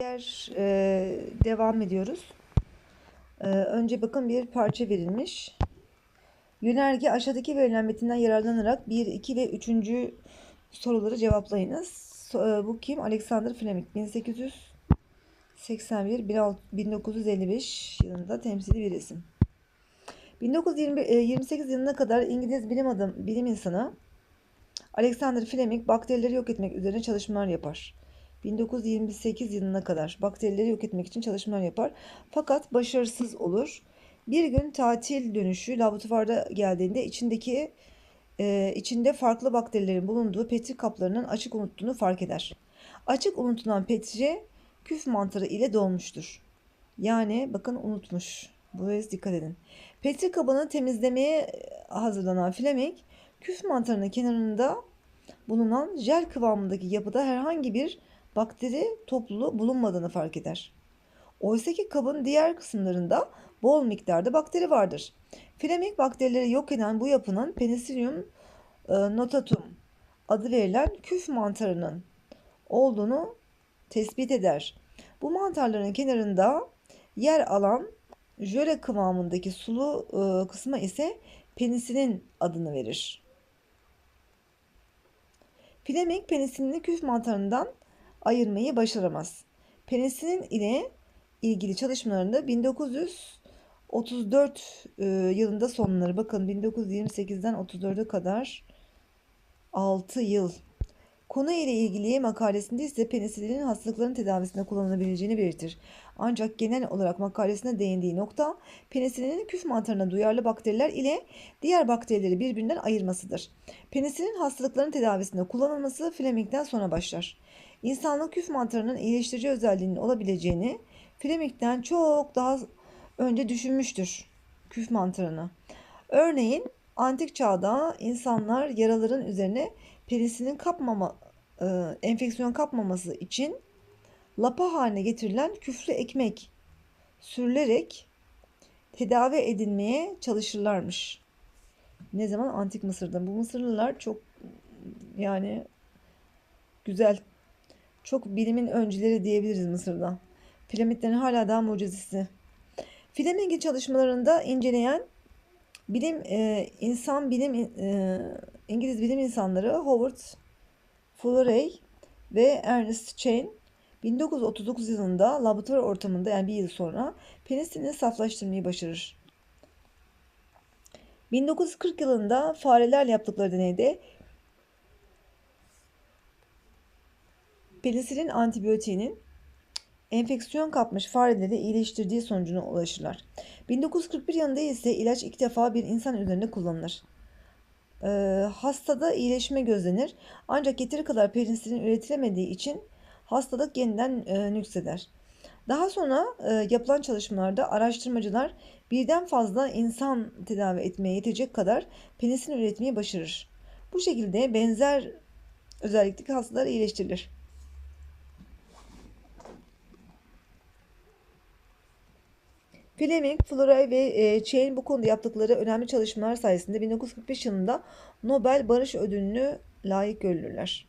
Diğer e, devam ediyoruz. E, önce bakın bir parça verilmiş. Yönerge aşağıdaki verilen metinden yararlanarak 1, 2 ve 3. soruları cevaplayınız. E, bu kim? Alexander Fleming 1881 16 1955 yılında temsili bir isim. 1928 yılına kadar İngiliz bilim adam bilim insanı Alexander Fleming bakterileri yok etmek üzerine çalışmalar yapar. 1928 yılına kadar bakterileri yok etmek için çalışmalar yapar. Fakat başarısız olur. Bir gün tatil dönüşü laboratuvarda geldiğinde içindeki e, içinde farklı bakterilerin bulunduğu petri kaplarının açık unuttuğunu fark eder. Açık unutulan petri küf mantarı ile dolmuştur. Yani bakın unutmuş. Buraya dikkat edin. Petri kabını temizlemeye hazırlanan Fleming küf mantarının kenarında bulunan jel kıvamındaki yapıda herhangi bir bakteri topluluğu bulunmadığını fark eder. Oysa ki kabın diğer kısımlarında bol miktarda bakteri vardır. Fleming bakterileri yok eden bu yapının Penicillium e, notatum adı verilen küf mantarının olduğunu tespit eder. Bu mantarların kenarında yer alan jöle kıvamındaki sulu e, kısma ise penisilin adını verir. Fleming penisilini küf mantarından ayırmayı başaramaz. Penisilin ile ilgili çalışmalarında 1934 e, yılında sonları bakın 1928'den 34'e kadar 6 yıl. Konu ile ilgili makalesinde ise penisilinin hastalıkların tedavisinde kullanılabileceğini belirtir. Ancak genel olarak makalesine değindiği nokta penisilinin küf mantarına duyarlı bakteriler ile diğer bakterileri birbirinden ayırmasıdır. Penisilin hastalıkların tedavisinde kullanılması Fleming'den sonra başlar. İnsanlık küf mantarının iyileştirici özelliğinin olabileceğini Fleming'den çok daha önce düşünmüştür küf mantarını. Örneğin antik çağda insanlar yaraların üzerine penisilin kapmama, e, enfeksiyon kapmaması için lapa haline getirilen küflü ekmek sürülerek tedavi edilmeye çalışırlarmış. Ne zaman? Antik Mısır'da. Bu Mısırlılar çok yani güzel. Çok bilimin öncüleri diyebiliriz Mısır'da. Piramitlerin hala daha mucizesi. Fleming'in çalışmalarında inceleyen bilim e, insan bilim e, İngiliz bilim insanları Howard Florey ve Ernest Chain 1939 yılında laboratuvar ortamında yani bir yıl sonra penisilini saflaştırmayı başarır. 1940 yılında farelerle yaptıkları deneyde penisilin antibiyotiğinin enfeksiyon kapmış fareleri iyileştirdiği sonucuna ulaşırlar. 1941 yılında ise ilaç ilk defa bir insan üzerinde kullanılır. Ee, hastada iyileşme gözlenir ancak yeteri kadar penisilin üretilemediği için hastalık yeniden e, nükseder. Daha sonra e, yapılan çalışmalarda araştırmacılar birden fazla insan tedavi etmeye yetecek kadar penisilin üretmeyi başarır. Bu şekilde benzer özellikteki hastalar iyileştirilir. Fleming, Florey ve e, Chain bu konuda yaptıkları önemli çalışmalar sayesinde 1945 yılında Nobel Barış Ödülünü layık görülürler.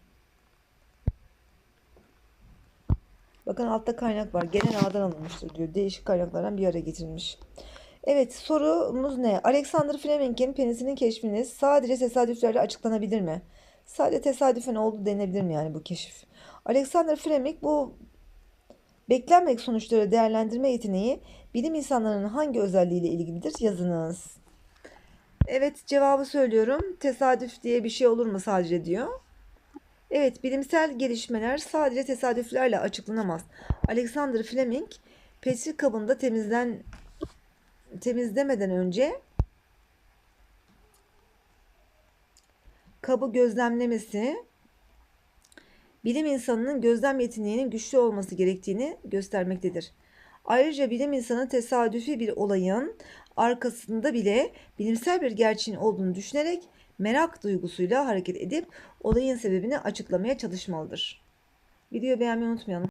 Bakın altta kaynak var. Genel ağdan alınmıştır diyor. Değişik kaynaklardan bir araya getirilmiş. Evet sorumuz ne? Alexander Fleming'in penisilin keşfini sadece tesadüflerle açıklanabilir mi? Sadece tesadüfen oldu denebilir mi yani bu keşif? Alexander Fleming bu beklenmedik sonuçları değerlendirme yeteneği bilim insanlarının hangi özelliğiyle ilgilidir? Yazınız. Evet cevabı söylüyorum. Tesadüf diye bir şey olur mu sadece diyor. Evet, bilimsel gelişmeler sadece tesadüflerle açıklanamaz. Alexander Fleming, petri kabında temizlen temizlemeden önce kabı gözlemlemesi, bilim insanının gözlem yeteneğinin güçlü olması gerektiğini göstermektedir. Ayrıca bilim insanı tesadüfi bir olayın arkasında bile bilimsel bir gerçeğin olduğunu düşünerek merak duygusuyla hareket edip olayın sebebini açıklamaya çalışmalıdır. Videoyu beğenmeyi unutmayalım.